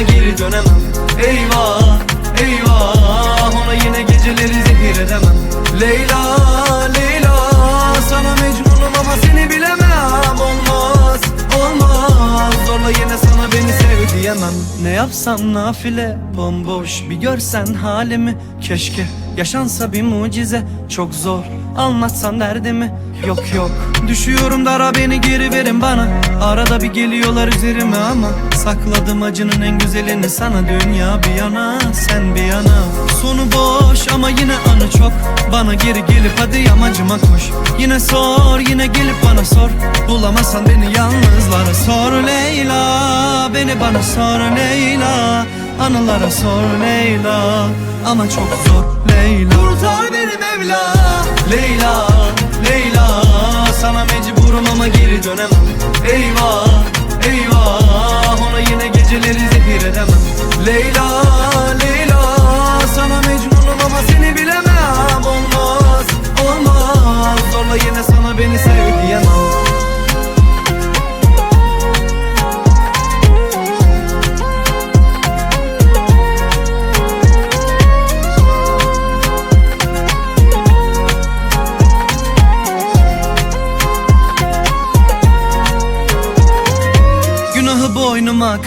ama geri dönemem. Eyvah eyvah. Ona yine geceleri zehir edemem. Leyla diyemem Ne yapsam nafile bomboş bir görsen halimi. Keşke yaşansa bir mucize çok zor Anlatsan derdimi. Yok yok Düşüyorum dara beni geri verin bana. Arada bir geliyorlar üzerime ama Sakladım acının en güzelini sana. Dünya bir yana sen bir yana ama yine anı çok. Bana geri gelip hadi yamacıma koş. Yine sor yine gelip bana sor. Bulamazsan beni yalnızlara sor Leyla. Beni bana sor Leyla. Anılara sor Leyla. Ama çok zor Leyla. Kurtar beni Mevla. Leyla Leyla. Sana mecburum ama geri dönemem. Eyvah Eyvah. Ona yine geceleri zehir edemem. Leyla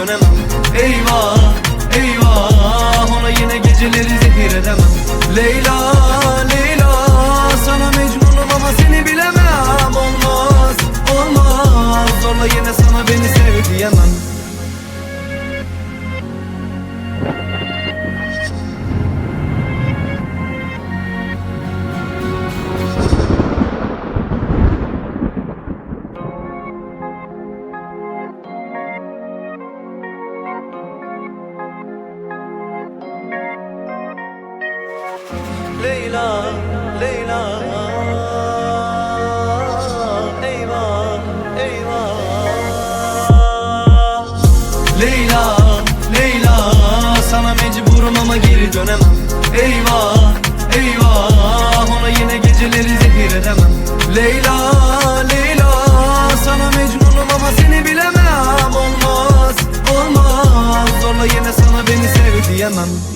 dönemem. Eyvah, eyvah Ona yine geceleri zehir edemem. Leyla, Leyla Sana mecnunum ama seni bilemem. Olmaz, olmaz Zorla yine sana beni sev diyemem ama geri dönemem. Eyvah, eyvah. Ona yine geceleri zehir edemem. Leyla,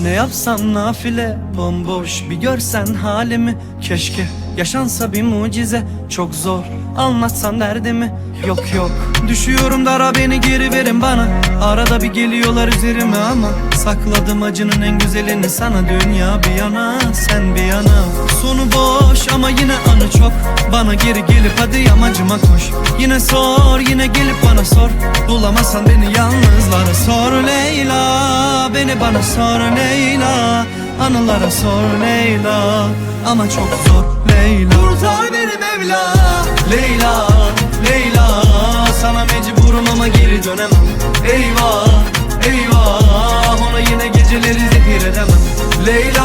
Ne yapsam nafile bomboş Bir görsen halimi. Keşke yaşansa bir mucize Çok zor anlatsan derdimi. Yok yok Düşüyorum dara beni geri verin bana. Arada bir geliyorlar üzerime ama Sakladım acının en güzelini sana. Dünya bir yana sen bir yana. Sonu boş ama yine anı çok. Bana geri gelip hadi yamacıma koş. Yine sor yine gelip bana sor. Bulamazsan beni yalnızlara sor Leyla. Beni bana sor Leyla. Anılara sor Leyla. Ama çok zor Leyla. Kurtar beni Mevla. Leyla Leyla. Sana mecburum ama geri dönemem. Eyvah Eyvah. Ona yine geceleri zehir edemem. Leyla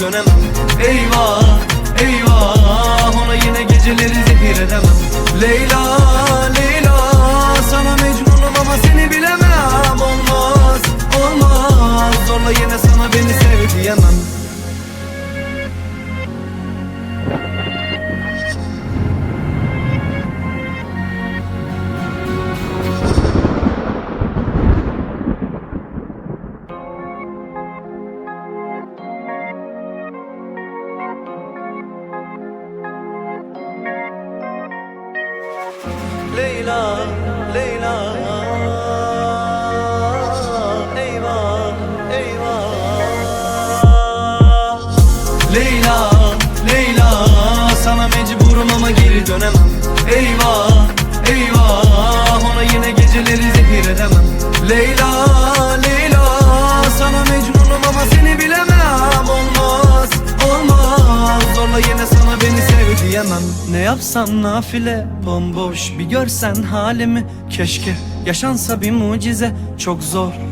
dönemem. Eyvah, eyvah Ona yine geceleri zehir edemem. Leyla, Leyla Sana mecnunum ama seni bilemem. Olmaz, olmaz Zorla yine sana Leyla, dönemem. Eyvah, eyvah Ona yine geceleri zehir edemem. Leyla, Leyla Sana mecnunum ama seni bilemem. Olmaz, olmaz Zorla yine sana beni sev diyemem. Ne yapsam nafile Bomboş bir görsen halimi. Keşke yaşansa bir mucize Çok zor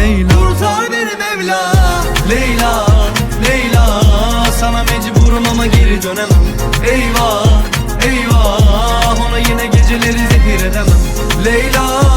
Leyla. Kurtar beni Mevla. Leyla Leyla. Sana mecburum ama geri dönemem. Eyvah Eyvah. Ona yine geceleri zehir edemem. Leyla